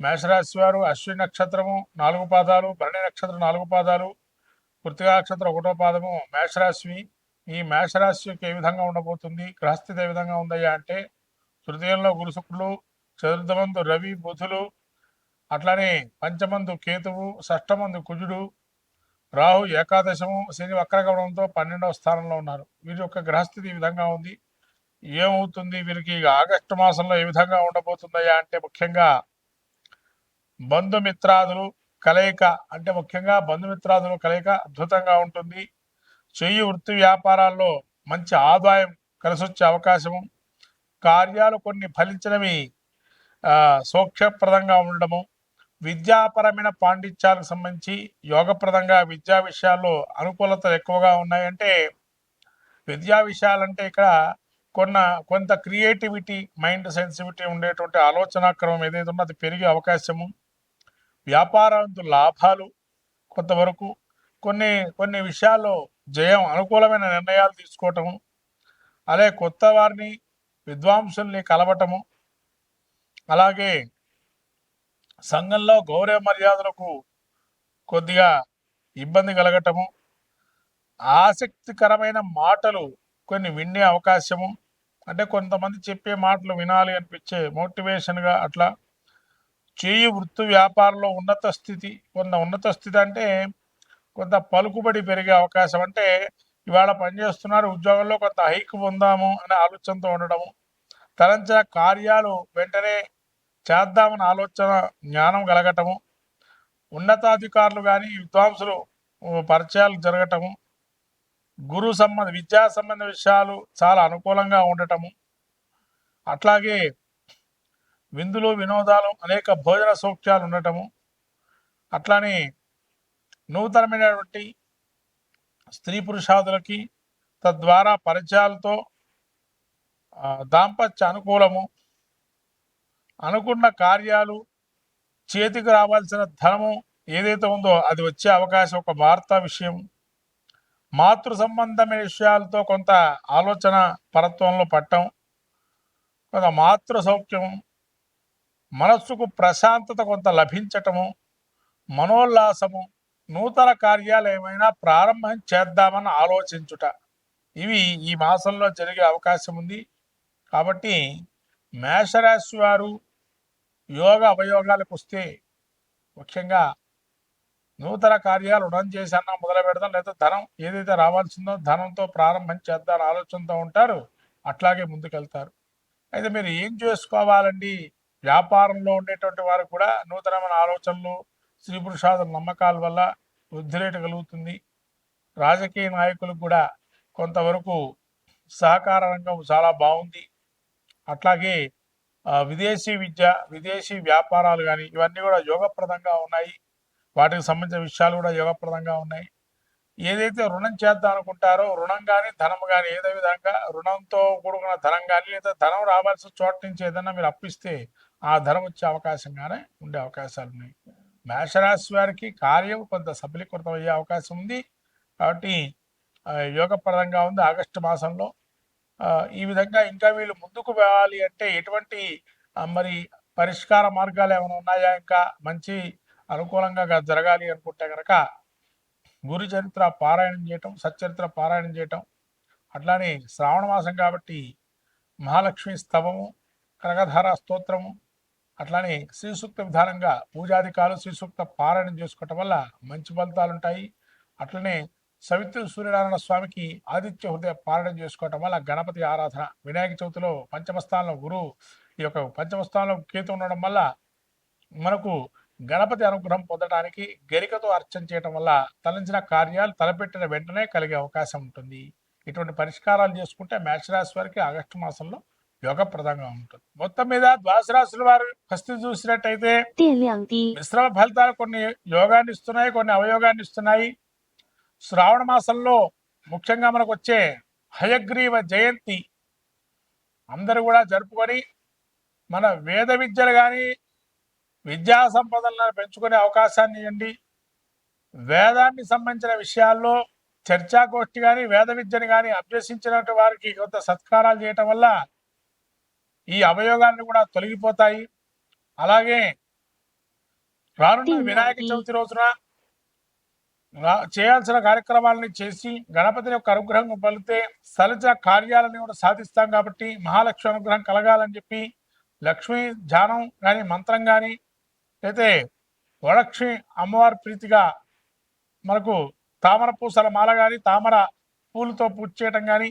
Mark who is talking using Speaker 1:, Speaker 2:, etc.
Speaker 1: మేషరాశి వారు అశ్విని నక్షత్రము నాలుగు పాదాలు భరణి నక్షత్రం నాలుగు పాదాలు కృతికా నక్షత్రం ఒకటో పాదము మేషరాశి ఈ మేషరాశికి ఏ విధంగా ఉండబోతుంది? గ్రహస్థితి ఏ విధంగా ఉందయ్యా అంటే తృతీయంలో గురుశుక్రులు చతుర్థమందు రవి బుధులు అట్లానే పంచమందు కేతువు షష్టమందు కుజుడు రాహు ఏకాదశము శని వక్రగమనంతో పన్నెండవ స్థానంలో ఉన్నారు. వీరి యొక్క గ్రహస్థితి ఈ విధంగా ఉంది. ఏమవుతుంది? వీరికి ఇక ఆగస్టు మాసంలో ఏ విధంగా ఉండబోతుందయ్యా అంటే ముఖ్యంగా బంధుమిత్రాదులు కలయిక అంటే ముఖ్యంగా బంధుమిత్రాదులు కలయిక అద్భుతంగా ఉంటుంది. చెయ్యి వృత్తి వ్యాపారాల్లో మంచి ఆదాయం కలిసొచ్చే అవకాశము. కార్యాలు కొన్ని ఫలించినవి ఆ, సౌఖ్యప్రదంగా ఉండడము. విద్యాపరమైన పాండిత్యాలకు సంబంధించి యోగప్రదంగా విద్యా విషయాల్లో అనుకూలతలు ఎక్కువగా ఉన్నాయంటే విద్యా విషయాలంటే ఇక్కడ కొన్న కొంత క్రియేటివిటీ మైండ్ సెన్సిటివిటీ ఉండేటువంటి ఆలోచనా క్రమం ఏదైతే ఉందో అది పెరిగే అవకాశము. వ్యాపారంతో లాభాలు కొంతవరకు కొన్ని కొన్ని విషయాల్లో జయం అనుకూలమైన నిర్ణయాలు తీసుకోవటము అలాగే కొత్త వారిని విద్వాంసుల్ని కలవటము అలాగే సంఘంలో గౌరవ మర్యాదలకు కొద్దిగా ఇబ్బంది కలగటము ఆసక్తికరమైన మాటలు కొన్ని వినే అవకాశము అంటే కొంతమంది చెప్పే మాటలు వినాలి అనిపించే మోటివేషన్గా అట్లా చేయి వృత్తి వ్యాపారంలో ఉన్నత స్థితి కొంత ఉన్నత స్థితి అంటే కొంత పలుకుబడి పెరిగే అవకాశం అంటే ఇవాళ పనిచేస్తున్నారు ఉద్యోగంలో కొంత హైక్ పొందాము అనే ఆలోచనతో ఉండడము తలంచిన కార్యాలు వెంటనే చేద్దామని ఆలోచన జ్ఞానం కలగటము. ఉన్నతాధికారులు కానీ విద్వాంసులు పరిచయాలు జరగటము. గురు సంబంధ విద్యా సంబంధ విషయాలు చాలా అనుకూలంగా ఉండటము. అట్లాగే విందులు వినోదాలు అనేక భోజన సౌఖ్యాలు ఉండటము అట్లానే నూతనమైనటువంటి స్త్రీ పురుషాదులకి తద్వారా పరిచయాలతో దాంపత్య అనుకూలము అనుకున్న కార్యాలు చేతికి రావాల్సిన ధనము ఏదైతే ఉందో అది వచ్చే అవకాశం ఒక వార్తా విషయం. మాతృ సంబంధమైన విషయాలతో కొంత ఆలోచన పరత్వంలో పట్టం కొంత మాతృ సౌఖ్యం మనస్సుకు ప్రశాంతత కొంత లభించటము మనోల్లాసము నూతన కార్యాలు ఏమైనా ప్రారంభం చేద్దామని ఆలోచించుట. ఇవి ఈ మాసంలో జరిగే అవకాశం ఉంది. కాబట్టి మేషరాశి వారు యోగ అవయోగాలకు వస్తే ముఖ్యంగా నూతన కార్యాలు రుణం చేసి మొదలు పెడదాం లేదా ధనం ఏదైతే రావాల్సిందో ధనంతో ప్రారంభం చేద్దాం ఆలోచనతో ఉంటారు అట్లాగే ముందుకెళ్తారు. అయితే మీరు ఏం చేసుకోవాలండి? వ్యాపారంలో ఉండేటువంటి వారు కూడా నూతనమైన ఆలోచనలు స్త్రీ పురుషాదుల నమ్మకాల వల్ల వృద్ధి రేటు కలుగుతుంది. రాజకీయ నాయకులకు కూడా కొంతవరకు సహకార రంగం చాలా బాగుంది. అట్లాగే విదేశీ విద్య విదేశీ వ్యాపారాలు కానీ ఇవన్నీ కూడా యోగప్రదంగా ఉన్నాయి. వాటికి సంబంధించిన విషయాలు కూడా యోగప్రదంగా ఉన్నాయి. ఏదైతే రుణం చేద్దాం అనుకుంటారో రుణం కానీ ధనం కానీ ఏదో విధంగా రుణంతో కూడుకున్న ధనం కానీ లేదా ధనం రావాల్సిన చోట నుంచి ఏదైనా మీరు అప్పిస్తే ఆ ధనం వచ్చే అవకాశంగానే ఉండే అవకాశాలు ఉన్నాయి. మేషరాశి వారికి కార్యం కొంత సఫలీకృతం అయ్యే అవకాశం ఉంది. కాబట్టి యోగప్రదంగా ఉంది. ఆగస్టు మాసంలో ఈ విధంగా ఇంకా వీళ్ళు ముందుకు వెళ్ళాలి అంటే ఎటువంటి మరి పరిష్కార మార్గాలు ఏమైనా ఉన్నాయా? ఇంకా మంచి అనుకూలంగా జరగాలి అనుకుంటే కనుక గురు చరిత్ర పారాయణం చేయటం సచ్చరిత్ర పారాయణం చేయటం అట్లానే శ్రావణ మాసం కాబట్టి మహాలక్ష్మి స్తవము కనకధార స్తోత్రము అట్లానే శ్రీ సూక్త విధానంగా పూజాధికారులు శ్రీసూక్త పారాయణం చేసుకోవటం వల్ల మంచి ఫలితాలు ఉంటాయి అట్లనే సవిత్రి సూర్యనారాయణ స్వామికి ఆదిత్య హృదయ పారాయణం చేసుకోవటం వల్ల గణపతి ఆరాధన వినాయక చవితిలో పంచమస్థానంలో గురువు ఈ యొక్క పంచమస్థానంలో కేతు ఉండడం వల్ల మనకు గణపతి అనుగ్రహం పొందడానికి గరికతో అర్చన చేయటం వల్ల తలంచిన కార్యాలు తలపెట్టిన వెంటనే కలిగే అవకాశం ఉంటుంది. ఇటువంటి పరిష్కారాలు చేసుకుంటే మేషరాశి వారికి ఆగస్టు మాసంలో యోగప్రదంగా ఉంటుంది. మొత్తం మీద ద్వాస రాశుల వారు ఫస్ట్ చూసినట్టయితే మిశ్రమ ఫలితాలు కొన్ని యోగాన్ని ఇస్తున్నాయి కొన్ని అవయోగాన్ని ఇస్తున్నాయి. శ్రావణ మాసంలో ముఖ్యంగా మనకు వచ్చే హయగ్రీవ జయంతి అందరూ కూడా జరుపుకొని మన వేద విద్యలు కానీ విద్యా సంపదలను పెంచుకునే అవకాశాన్ని ఇవ్వండి. వేదానికి సంబంధించిన విషయాల్లో చర్చాగోష్ఠి కానీ వేద విద్యను కానీ అభ్యసించినటువంటి వారికి కొంత సత్కారాలు చేయటం వల్ల ఈ అవయోగాన్ని కూడా తొలగిపోతాయి. అలాగే రానున్న వినాయక చవితి రోజున చేయాల్సిన కార్యక్రమాలని చేసి గణపతిని యొక్క అనుగ్రహం పలితే సలిత కార్యాలని కూడా సాధిస్తాం కాబట్టి మహాలక్ష్మి అనుగ్రహం కలగాలని చెప్పి లక్ష్మీ ధ్యానం కానీ మంత్రం కానీ అయితే వరలక్ష్మి అమ్మవారి ప్రీతిగా మనకు తామర పూసల మాల కానీ తామర పూలతో పూజ చేయటం కానీ